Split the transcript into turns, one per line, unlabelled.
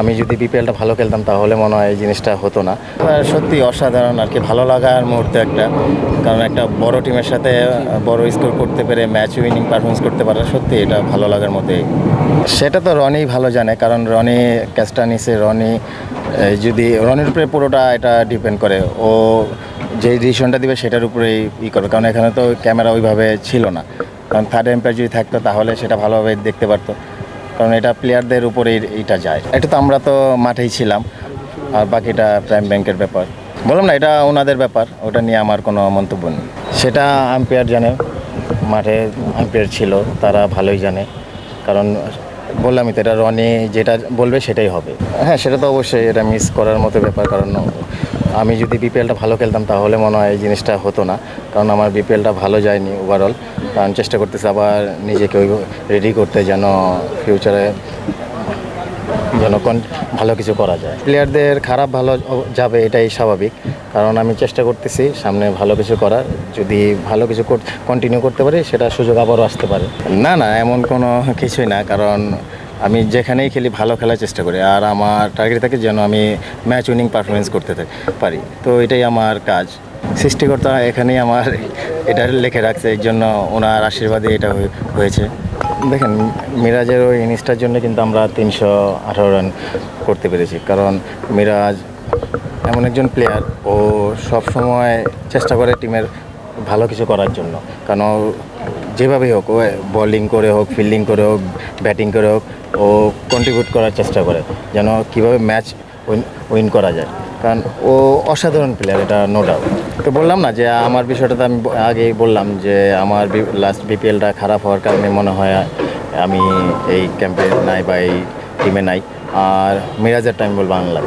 আমি যদি বিপিএলটা ভালো খেলতাম, তাহলে মনে হয় এই জিনিসটা হতো না। আর সত্যি অসাধারণ আর কি, ভালো লাগার মুহূর্ত একটা। কারণ একটা বড় টিমের সাথে বড় স্কোর করতে পেরে ম্যাচ উইনিং পারফরমেন্স করতে পারা সত্যি এটা ভালো লাগার মধ্যেই সেটা তো রনি ভালো জানে, কারণ রনি ক্যাচটা নিছে রনি যদি, রনির উপরে পুরোটা এটা ডিপেন্ড করে। ও যে ডিসিশনটা দিবে, সেটার উপরেই ই করবে কারণ এখানে তো ক্যামেরা ওইভাবে ছিল না। কারণ থার্ড এম্পায়ার যদি থাকতো, তাহলে সেটা ভালোভাবে দেখতে পারতো। কারণ এটা প্লেয়ারদের উপরেই এটা যায়। এটা তো আমরা তো মাঠেই ছিলাম, আর বাকিটা প্রাইম ব্যাংকের ব্যাপার। বললাম না, এটা ওনাদের ব্যাপার, ওটা নিয়ে আমার কোনো মন্তব্য নেই। সেটা আম্পায়ার জানে, মাঠে আম্পায়ার ছিল, তারা ভালোই জানে। কারণ বললামই তো, এটা রনি যেটা বলবে সেটাই হবে। হ্যাঁ সেটা তো অবশ্যই, এটা মিস করার মতো ব্যাপার, কারণ আমি যদি বিপিএলটা ভালো খেলতাম তাহলে মনে হয় এই জিনিসটা হতো না। কারণ আমার বিপিএলটা ভালো যায়নি ওভারঅল কারণ চেষ্টা করতেছি আবার নিজেকে ওই রেডি করতে যেন ফিউচারে যেন কোন- ভালো কিছু করা যায়। প্লেয়ারদের খারাপ ভালো যাবে এটাই স্বাভাবিক। কারণ আমি চেষ্টা করতেছি সামনে ভালো কিছু করার। যদি ভালো কিছু কন্টিনিউ করতে পারি, সেটা সুযোগ আবারও আসতে পারে। না না, এমন কোনো কিছুই না। কারণ আমি যেখানেই খেলি ভালো খেলার চেষ্টা করি। আর আমার টার্গেট থাকে যেন আমি ম্যাচ উইনিং পারফরমেন্স করতে পারি। তো এটাই আমার কাজ। সৃষ্টিকর্তা এখানেই আমার এটা লিখে রাখছে। এর জন্য ওনার আশীর্বাদে এটা হয়ে- হয়েছে। দেখেন, মিরাজের ওই ইনিংসটার জন্য কিন্তু আমরা তিনশো আঠারো রান করতে পেরেছি। কারণ মিরাজ এমন একজন প্লেয়ার ও সব সময় চেষ্টা করে টিমের ভালো কিছু করার জন্য। কারণ যেভাবেই হোক, ও বলিং করে হোক ফিল্ডিং করে হোক ব্যাটিং করে হোক, ও কন্ট্রিবিউট করার চেষ্টা করে, যেন কীভাবে ম্যাচ উইন করা যায়। কারণ ও অসাধারণ প্লেয়ার এটা নো ডাউট তো বললাম না যে, আমার বিষয়টা তো আমি আগেই বললাম যে, আমার লাস্ট বিপিএলটা খারাপ হওয়ার কারণে মনে হয় আমি এই ক্যাম্পে নাই বা এই টিমে নাই। আর মিরাজেরটা আমি বলব, আনলাম।